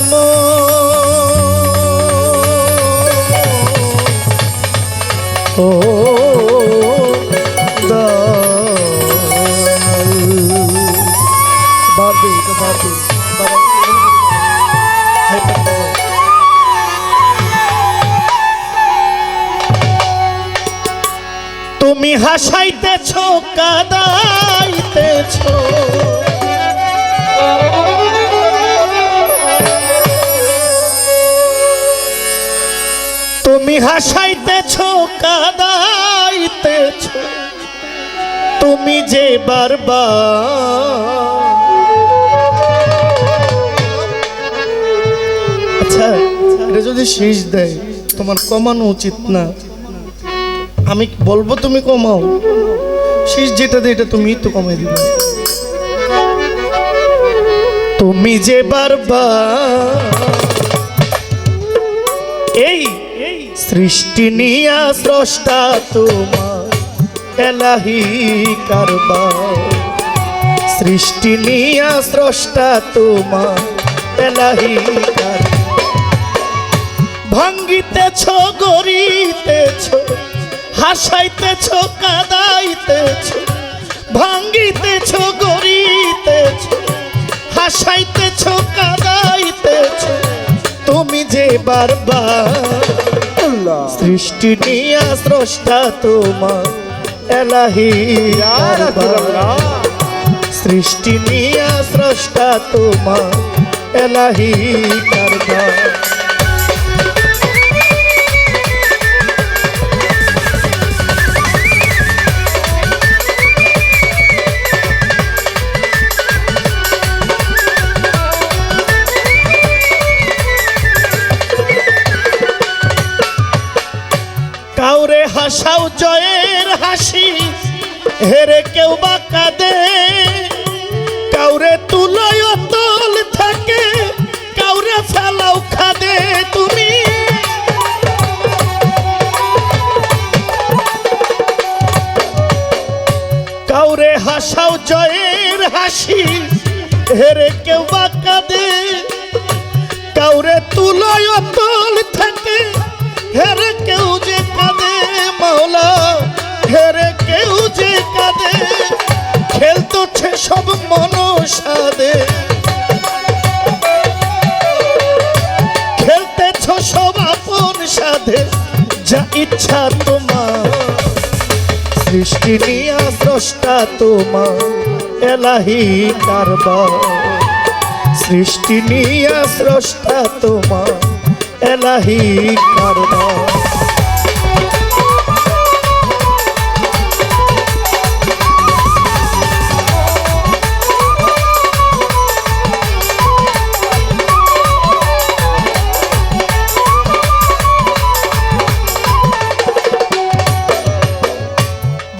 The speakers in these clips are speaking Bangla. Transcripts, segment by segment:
নাম ও তুমি হাসাইতেছ কাদাইতেছ। হাসাইতেছ, কাদাইতেছ। তুমি যে বারবার আচ্ছা এটা যদি শেষ দেয়, তোমার কমানো উচিত না। আমি বলব তুমি কমাও। শেষ যেটা দেয়, এটা তুমি তো কমাই দিবে তুমি যে বারবার সৃষ্টি নিয়া স্রষ্টা তোমার, এলাহি কারবার। সৃষ্টি নিয়া স্রষ্টা তোমার, এলাহি ভাঙ্গিতেছ, গড়িতেছ, হাসাইতেছ, কাদাইতেছ, ভাঙ্গিতেছ, গড়িতেছ, হাসাইতেছ, কাদাইতেছ। তুমি যে বারবার সৃষ্টি নিয়া স্রষ্টা তোমার এলাহি। সৃষ্টি নিয়া স্রষ্টা তোমার এলাহি কারবার কাউরে হাসাও জয়ের হাসি, হেরে কেউ বা কাঁদে। কাউরে তুলয় তল থাকে, কাউরে ফেলাও খাদে তুমি। কাউরে হাসাও জয়ের হাসি, হেরে কেউ বা কাঁদে। কাউরে তুলয় তল থাকে হেরে কেউ যে কাঁদে, মাওলা, হেরে কেউ যে কাঁদে। খেলতছে সব মনসাদে। খেলতেছ সব আপন সাধে, যা ইচ্ছা তোমার। সৃষ্টি নিয়া স্রষ্টা তোমার, এলাহি কারবার। সৃষ্টি নিয়া স্রষ্টা তোমার। এলাহি কারবার।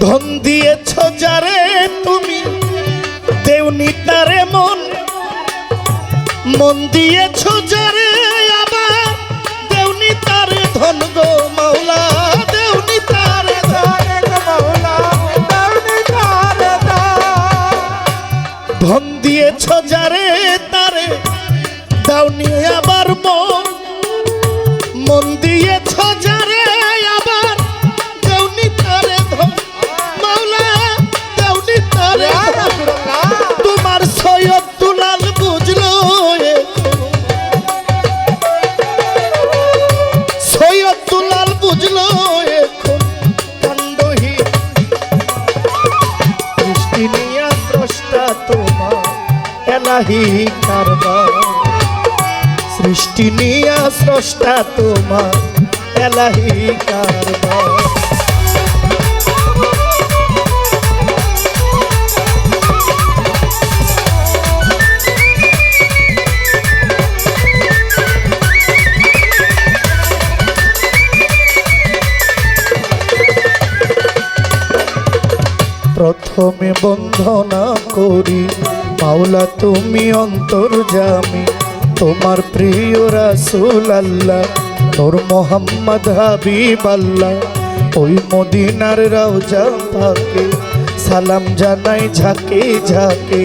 ধন দিয়েছ যারে তুমি দেউনি তারে মন। মন দিয়েছ এলাহি কারবার। সৃষ্টি নিয়া স্রষ্টা তোমার এলাহি কারবার। প্রথমে বন্ধনা করি মাওলা, তুমি অন্তর্জামী। তোমার প্রিয় রাসুল আল্লাহ তোর মোহাম্মদ হাবিব আল্লাহ ওই মদিনার রাউজা পাকে, সালাম জানাই ঝাঁকে ঝাঁকে।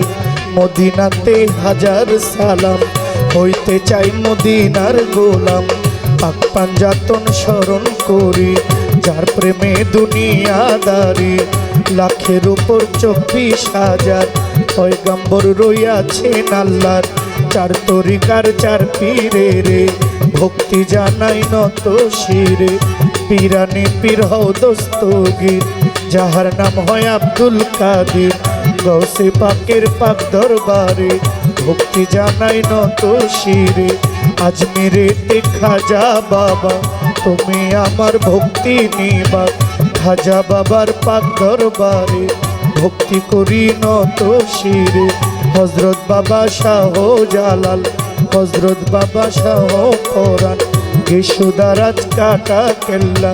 মদিনাতে হাজার সালাম, হইতে চাই মদিনার গোলাম। পাক পাঞ্জাতন স্মরণ করি। যার প্রেমে দুনিয়াদারি, লাখের উপর চব্বিশ হাজার। পয়গাম্বর রইয়াছেন আল্লাহর, চার তরিকার চার পীরে রে। ভক্তি জানাই নত শিরে পীরানি পীর হও দস্তগীর। যাহার নাম হয় আব্দুল কাদির গৌসে পাকের পাক দরবারে। ভক্তি জানাই নত শিরে, আজমিরে খাজা বাবা। তুমি আমার ভক্তি নিবা। খাজা বাবার পাক দরবারে ভক্তি করি নত শিরে। হজরত বাবা শাহ জালাল হজরত বাবা শাহ কোরআন। গেসুদারাজ কাটা কেল্লা,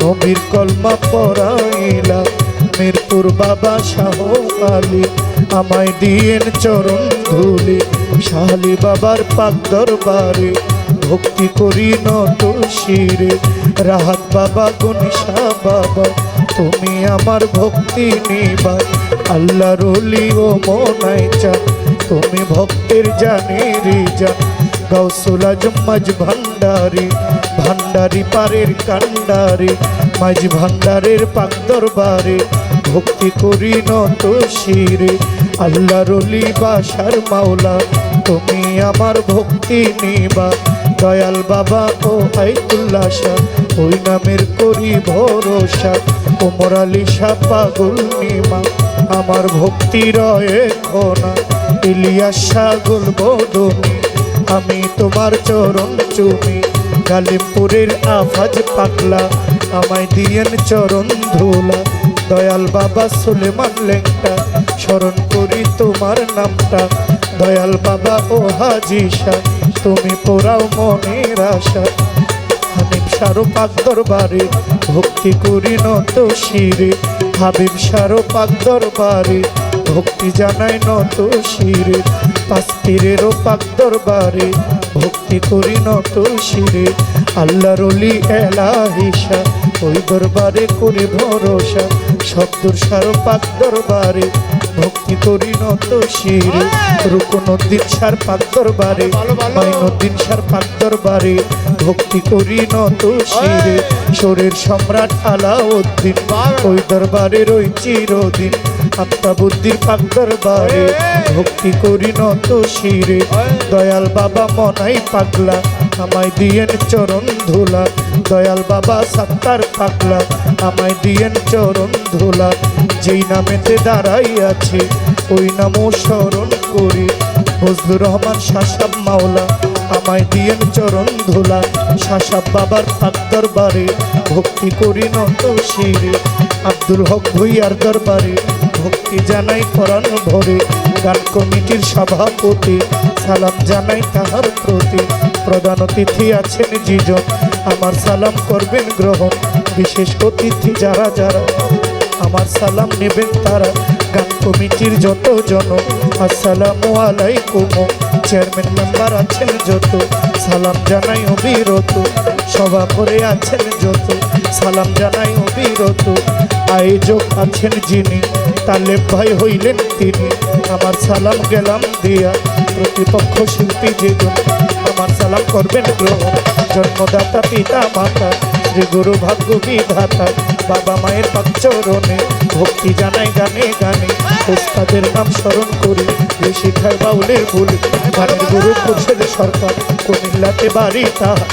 নবীর কলমা পড়াইলা মিরপুর বাবা শাহ আলী, আমায় দিয়েন চরণ ধুলি। শাহালি বাবার পাক দরবারে ভক্তি করি নত শিরে রাহাত বাবা গনিশা বাবা, তুমি আমার ভক্তি নিবা আল্লাহ রলি ও মনাই চা তুমি ভক্তের জানি। রে যা আজম মাঝ ভান্ডারি ভান্ডারি পারের কান্ডারি, মাঝ ভান্ডারের পাক দরবারে। ভক্তি করি নত শিরে আল্লাহ রলি বাসার মাওলা, তুমি আমার ভক্তি নিবা দয়াল বাবা ও আইতুল্লাহ শাহ, ওই নামের করি ভরসা। ওমর আলী শাহ পাগল নিমা, আমার ভক্তি রয়ে খোনা ইলিয়াস সাগল বদনি, আমি তোমার চরণ চুমি গালিমপুরের আফাজ পাকলা আমায় দিয়েন চরণ ধুলা। দয়াল বাবা সুলেমান লেংটা, স্মরণ করি তোমার নামটা। দয়াল বাবা ও হাজিশা তুমি পোড়াও মনের আশা। হাবিব সারো পাক দরবারে, ভক্তি করি নত শিরে। হাবিব সারো পাক দরবারে, ভক্তি জানাই নত শিরে। পাঁচ পাক দরবারে, ভক্তি করি নত শিরে। আল্লাহ রলি এলাহিসা ওই দরবারে করি ভরসা। শব্দর সারো পাক দরবারে ভক্তি করি নত শির শিরে রুকনুদ্দিন সার পাক দরবারে মাইনুদ্দিন সার পাক দরবারে ভক্তি করি নত শিরে সোরের সম্রাট আলাউদ্দিন ওই দরবারের ওই চিরদিন আত্মাবুদ্দির পাক দরবারে ভক্তি করি নত শিরে দয়াল বাবা মনাই পাগলা আমায় দিয়েন চরণ ধুলা। দয়াল বাবা, সাত্তার পাগলা, আমায় দিয়েন চরণ ধুলা। যেই নামেতে দাঁড়াই আছে, ওই নামও স্মরণ করি। ফজলুর রহমান, শাসাব মাওলা, আমায় দিয়েন চরণ ধুলা। শাসাব বাবার পাক দরবারে, ভক্তি করি নত শিরে। আব্দুল হক ভুইয়ার দরবারে, ভক্তি জানাই করান ভরে। গান কমিটির সভাপতি। সালাম জানাই তাহার প্রতি। প্রধান অতিথি আছেন যিজন আমার সালাম করবেন গ্রহণ। বিশেষ অতিথি যারা যারা। আমার সালাম নেবেন তারা। গান কমিটির যত জন। আসসালামু আলাইকুম। চেয়ারম্যান মেম্বার আছেন যত। সালাম জানাই অবিরত। সভা করে আছেন যত। সালাম জানাই অবিরত। আয়োজক আছেন যিনি। তালেব ভাই হইলেন তিনি। আমার সালাম গেলাম দিয়া, প্রতিপক্ষ শিল্পী যেজন। আমার সালাম করবেন গ্রহণ, জন্মদাতা, পিতা, মাতা, শ্রী গুরু ভাগ্য বিধাতা, বাবা মায়ের পাকচরণে ভক্তি জানাই গানে গানে ওস্তাদের নাম স্মরণ করি এই শিখায় বাউলের ভুল গানের গুরু খুরশেদ সরকার, কুমিল্লাতে বাড়ি তাহার।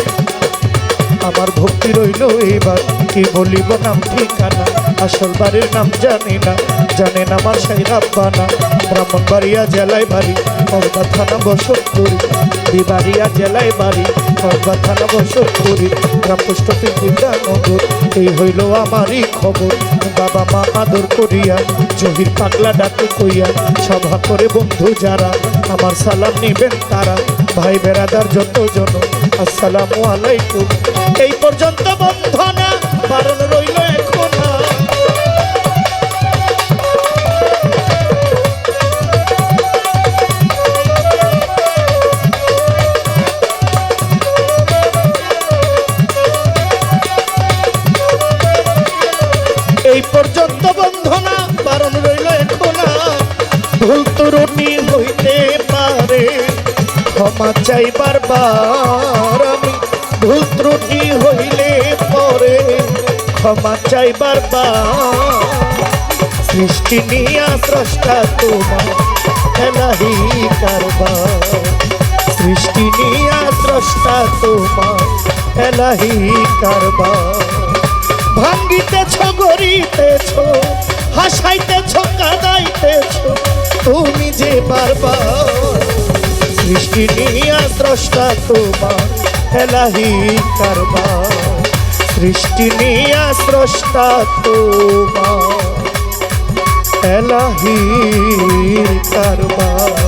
আমার ভক্তি রইল এবার, কি বলিব নাম ঠিকানা? আসল বাড়ির নাম জানি না জানেন আমার সেই রাব্বানা। ব্রাহ্মণবাড়িয়া জেলায় বাড়ি করবা থানা বসতপুরি। বিবাড়িয়া জেলায় বাড়ি করবা থানা বসতপুরি। গ্রাম বিদ্যানগর এই হইল আমারই খবর। বাবা মা আদর করিয়া, জহির পাগলা ডাকে কইয়া, সভা করে বন্ধু যারা, আমার সালাম নিবেন তারা। ভাই বেড়াদার যত জন, আসসালামু আলাইকুম। এই পর্যন্ত বন্ধনা ত্রুটি হইতে পারে। ক্ষমা চাই বারবার আমি ভুল ত্রুটি হইলে পরে। ক্ষমা চাই সৃষ্টি নিয়া স্রষ্টা তোমার এলাহি কারবার। সৃষ্টি নিয়া স্রষ্টা তোমার এলাহি কারবার। ভাঙ্গিতেছ, গড়িতেছ, হাসাইতেছ, কাদাইতেছ তুমি যে বারবার সৃষ্টি নিয়া দ্রষ্টা তোমার এলাহি কারবার। সৃষ্টি নিয়া স্রষ্টা তোমার এলাহি কারবার।